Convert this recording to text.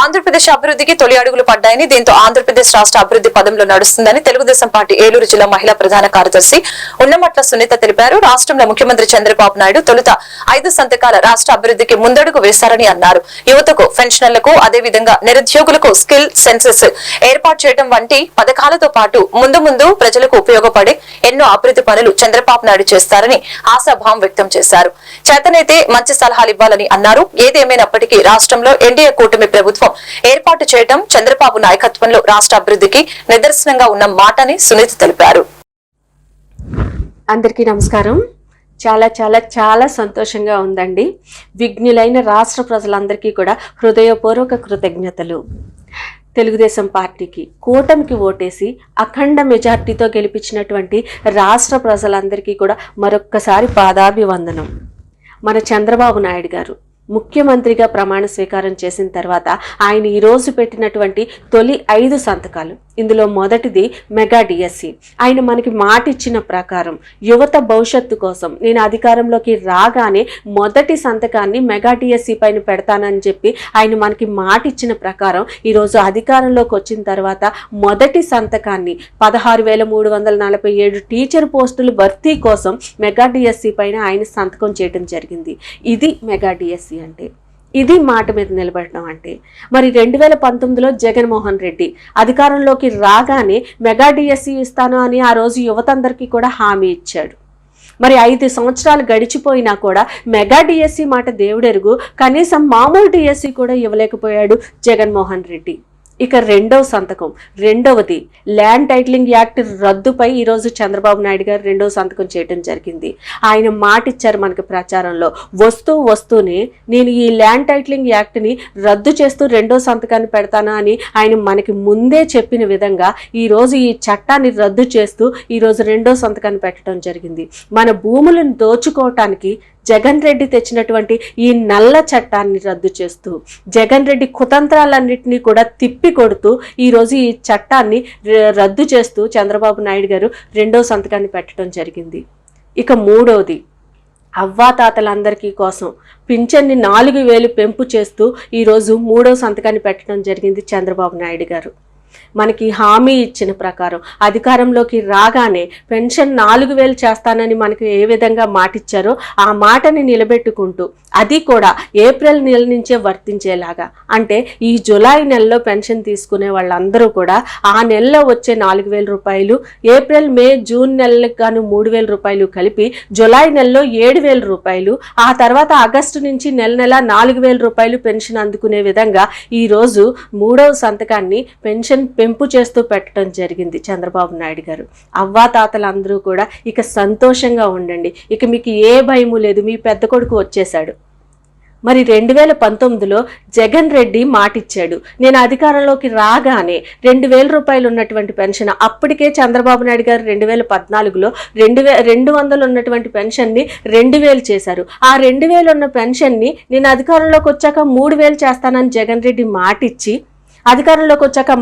ఆంధ్రప్రదేశ్ అభివృద్ధికి తొలి అడుగులు పడ్డాయని దీంతో ఆంధ్రప్రదేశ్ రాష్ట్ర అభివృద్ధి పదంలో నడుస్తుందని తెలుగుదేశం పార్టీ ఏలూరు జిల్లా మహిళా ప్రధాన కార్యదర్శి ఉన్నమట్ల సునీత తెలిపారు. రాష్ట్రంలో ముఖ్యమంత్రి చంద్రబాబు నాయుడు తొలుత ఐదు సంతకాల రాష్ట్ర అభివృద్ధికి ముందడుగు వేశారని అన్నారు. యువతకు పెన్షనర్లకు అదేవిధంగా నిరుద్యోగులకు స్కిల్ సెన్సెస్ ఏర్పాటు చేయడం వంటి పథకాలతో పాటు ముందు ముందు ప్రజలకు ఉపయోగపడే ఎన్నో అభివృద్ధి పనులు చంద్రబాబు నాయుడు చేస్తారని ఆశాభావం వ్యక్తం చేశారు. చేతనైతే మంచి సలహాలు ఇవ్వాలని అన్నారు. ఏదేమైనప్పటికీ రాష్ట్రంలో ఎన్డీఏ కూటమి ప్రభుత్వం ఏర్పాటు చేయడం చంద్రబాబు నాయకత్వంలో రాష్ట్ర అభివృద్ధికి నిదర్శనంగా ఉన్న మాటని సునీత తెలిపారు. అందరికీ నమస్కారం. చాలా చాలా చాలా సంతోషంగా ఉందండి. విఘ్నులైన రాష్ట్ర ప్రజలందరికీ కూడా హృదయపూర్వక కృతజ్ఞతలు. తెలుగుదేశం పార్టీకి కూటమికి ఓటేసి అఖండ మెజార్టీతో గెలిపించినటువంటి రాష్ట్ర ప్రజలందరికీ కూడా మరొక్కసారి పాదాభివందనం. మన చంద్రబాబు నాయుడు గారు. ముఖ్యమంత్రిగా ప్రమాణ స్వీకారం చేసిన తర్వాత ఆయన ఈరోజు పెట్టినటువంటి తొలి ఐదు సంతకాలు. ఇందులో మొదటిది మెగా డిఎస్సి ఆయన మనకి మాట ఇచ్చిన ప్రకారం యువత భవిష్యత్తు కోసం నేను అధికారంలోకి రాగానే మొదటి సంతకాన్ని మెగా డిఎస్సి పైన పెడతానని చెప్పి ఆయన మనకి మాట ఇచ్చిన ప్రకారం ఈరోజు అధికారంలోకి వచ్చిన తర్వాత మొదటి సంతకాన్ని పదహారు వేల మూడు వందల నలభై ఏడు టీచర్ పోస్టులు భర్తీ కోసం మెగా డిఎస్సి పైన ఆయన సంతకం చేయడం జరిగింది. ఇది మెగా డిఎస్సి అంటే. ఇది మాట మీద నిలబడటం అంటే. మరి రెండు వేల పంతొమ్మిదిలో జగన్మోహన్ రెడ్డి అధికారంలోకి రాగానే మెగా డిఎస్సి ఇస్తాను అని ఆ రోజు యువతందరికీ కూడా హామీ ఇచ్చాడు. మరి ఐదు సంవత్సరాలు గడిచిపోయినా కూడా మెగా డిఎస్సి మాట దేవుడెరుగు కనీసం మామూలు డిఎస్సి కూడా ఇవ్వలేకపోయాడు జగన్మోహన్ రెడ్డి. ఇక రెండవ సంతకం. రెండవది ల్యాండ్ టైటిలింగ్ యాక్ట్ రద్దుపై ఈరోజు చంద్రబాబు నాయుడు గారు రెండవ సంతకం చేయడం జరిగింది. ఆయన మాట ఇచ్చారు మనకి ప్రచారంలో. వస్తూ వస్తూనే నేను ఈ ల్యాండ్ టైటిలింగ్ యాక్ట్ని రద్దు చేస్తూ రెండో సంతకాన్ని పెడతాను అని ఆయన మనకి ముందే చెప్పిన విధంగా ఈరోజు ఈ చట్టాన్ని రద్దు చేస్తూ ఈరోజు రెండో సంతకాన్ని పెట్టడం జరిగింది. మన భూములను దోచుకోవటానికి జగన్ రెడ్డి తెచ్చినటువంటి ఈ నల్ల చట్టాన్ని రద్దు చేస్తూ జగన్ రెడ్డి కుతంత్రాలన్నింటినీ కూడా తిప్పి కొడుతూ ఈరోజు ఈ చట్టాన్ని రద్దు చేస్తూ చంద్రబాబు నాయుడు గారు రెండో సంతకాన్ని పెట్టడం జరిగింది. ఇక మూడవది అవ్వాతాతలందరికీ కోసం పింఛన్ని నాలుగు వేలు పెంపు చేస్తూ ఈరోజు మూడో సంతకాన్ని పెట్టడం జరిగింది చంద్రబాబు నాయుడు గారు. మనకి హామీ ఇచ్చిన ప్రకారం అధికారంలోకి రాగానే పెన్షన్ నాలుగు వేలు చేస్తానని మనకి ఏ విధంగా మాటిచ్చారో ఆ మాటని నిలబెట్టుకుంటూ అది కూడా ఏప్రిల్ నెల నుంచే వర్తించేలాగా. అంటే ఈ జులై నెలలో పెన్షన్ తీసుకునే వాళ్ళందరూ కూడా ఆ నెలలో వచ్చే నాలుగు వేల రూపాయలు ఏప్రిల్ మే జూన్ నెలలకు గాను మూడు వేల రూపాయలు కలిపి జులై నెలలో ఏడు వేల రూపాయలు ఆ తర్వాత ఆగస్టు నుంచి నెల నెల నాలుగు వేల రూపాయలు పెన్షన్ అందుకునే విధంగా ఈ రోజు మూడవ సంతకాన్ని పెన్షన్ పెంపు చేస్తూ పెట్టడం జరిగింది చంద్రబాబు నాయుడు గారు. అవ్వాతాతలందరూ కూడా ఇక సంతోషంగా ఉండండి. ఇక మీకు ఏ భయము లేదు. మీ పెద్ద కొడుకు వచ్చేశాడు. మరి రెండు వేల పంతొమ్మిదిలో జగన్ రెడ్డి మాటిచ్చాడు. నేను అధికారంలోకి రాగానే రెండు వేల రూపాయలు ఉన్నటువంటి పెన్షన్ అప్పటికే చంద్రబాబు నాయుడు గారు రెండు వేల పద్నాలుగులో రెండు వే రెండు వందలు ఉన్నటువంటి పెన్షన్ని రెండు వేలు చేశారు. ఆ రెండు వేలు ఉన్న పెన్షన్ని నేను అధికారంలోకి వచ్చాక మూడు వేలు చేస్తానని జగన్ రెడ్డి మాటిచ్చి అధికారంలోకి వచ్చాక